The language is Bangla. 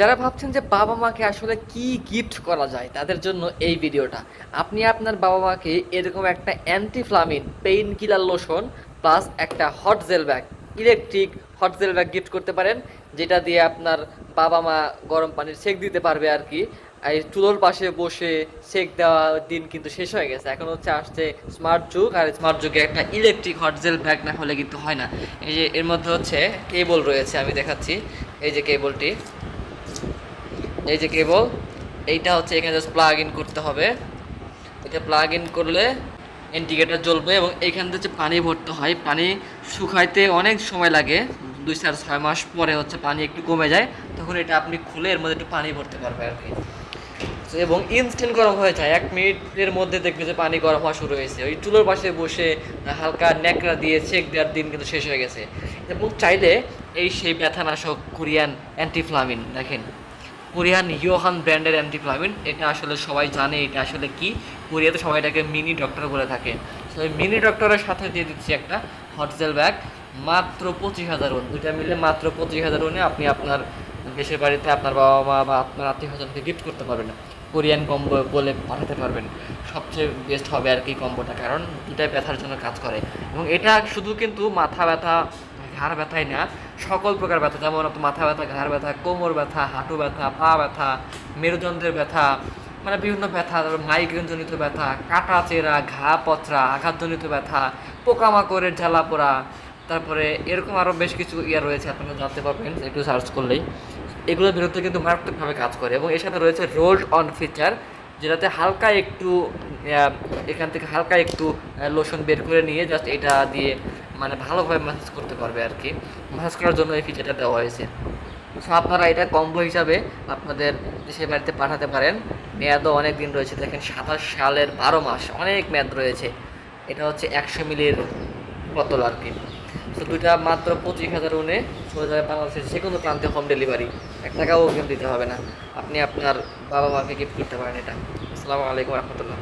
যারা ভাবছেন যে বাবা মাকে আসলে কি গিফট করা যায় তাদের জন্য এই ভিডিওটা। আপনি আপনার বাবা মাকে এরকম একটা অ্যান্টি ফ্লামিন পেইন কিলার লোশন প্লাস একটা hot gel bag electric hot gel bag gift করতে পারেন, যেটা দিয়ে আপনার বাবা মা গরম পানির সেক দিতে পারবে আর কি এই চুলোর পাশে বসে সেক দেওয়া দিন কিন্তু শেষ হয়ে গেছে। এখন হচ্ছে আসছে স্মার্ট যুগ, আর স্মার্ট যুগে একটা ইলেকট্রিক হট জেল ব্যাগ না হলে কিন্তু হয় না। এই যে এর মধ্যে হচ্ছে কেবল রয়েছে, আমি দেখাচ্ছি। এই যে কেবলটি এই যে কেবল, এইটা হচ্ছে এখানে জাস্ট প্লাগ ইন করতে হবে। এটা প্লাগ ইন করলে ইন্ডিকেটার জ্বলবে এবং এইখান থেকে পানি ভরতে হয়। পানি শুকাইতে অনেক সময় লাগে। দুই চার ছয় মাস পরে হচ্ছে পানি একটু কমে যায়। তখন এটা আপনি খুলে এর মধ্যে একটু পানি ভরতে পারবে আর কি। এবং ইনস্ট্যান্ট গরম হয়ে যায়। এক মিনিটের মধ্যে দেখবে যে পানি গরম হওয়া শুরু হয়েছে। ওই চুলোর পাশে বসে হালকা ন্যাকড়া দিয়ে চেক দেওয়ার দিন কিন্তু শেষ হয়ে গেছে। এবং চাইলে এই সেই ব্যথানাশক কোরিয়ান অ্যান্টিফ্লামিন দেখেন। কোরিয়ান ইয়োহান ব্র্যান্ডের অ্যান্টিফ্লামিন এটা আসলে সবাই জানে এটা আসলে কি। কোরিয়াতে সবাই এটাকে মিনি ডক্টর বলে থাকে। তো মিনি ডক্টরের সাথে দিয়ে দিচ্ছি একটা হট জেল ব্যাগ মাত্র পঁচিশ হাজার ওন দুইটা মিলে মাত্র পঁচিশ হাজার ওনে আপনি আপনার দেশের বাড়িতে আপনার বাবা মা বা আপনার আত্মীয় স্বজনকে গিফট করতে পারবেন। কোরিয়ান কম্বো বলে পাঠাতে পারবেন। সবচেয়ে বেস্ট হবে আর কি কম্বোটা, কারণ দুটাই ব্যথার জন্য কাজ করে। এবং এটা শুধু কিন্তু মাথা ব্যথা ঘাড় ব্যথাই না। সকল প্রকার ব্যথা, যেমন আপনার মাথা ব্যথা, ঘাড় ব্যথা, কোমর ব্যথা, হাঁটু ব্যথা, পা ব্যথা, মেরুদণ্ডের ব্যথা মানে বিভিন্ন ব্যথা, তারপর মাইগ্রেন ব্যথা, কাটা চেরা, ঘা পচরা, আঘাতজনিত ব্যথা, পোকামাকড়ের জ্বালা পোড়া, তারপরে এরকম আরও বেশ কিছু ইয়া রয়েছে, আপনারা জানতে পারবেন, একটু সার্চ করলেই। এগুলোর বিরুদ্ধে কিন্তু মারাত্মকভাবে কাজ করে এবং এর সাথে রয়েছে রোল্ড অন ফিচার যেটাতে হালকা একটু এখান থেকে হালকা একটু লোশন বের করে নিয়ে জাস্ট এটা দিয়ে মানে ভালোভাবে ম্যাসেজ করতে পারবে আর কি। ম্যাসেজ করার জন্য এই ফিচারটা দেওয়া হয়েছে। সো আপনারা এটা কম্বো হিসাবে আপনাদের দেশের বাড়িতে পাঠাতে পারেন। মেয়াদও অনেক দিন রয়েছে। দেখেন সাতাশ সালের বারো মাস অনেক মেয়াদ রয়েছে। এটা হচ্ছে একশো মিলির বোতল আর কি। তো দুইটা মাত্র পঁচিশ হাজার উনে চলে যাবে বাংলাদেশের যে কোনো প্রান্তে হোম ডেলিভারি এক টাকাও দিতে হবে না। আপনি আপনার বাবা মাকে গিফট করতে পারেন এটা। আসসালামু আলাইকুম রহমতুল্লাহ।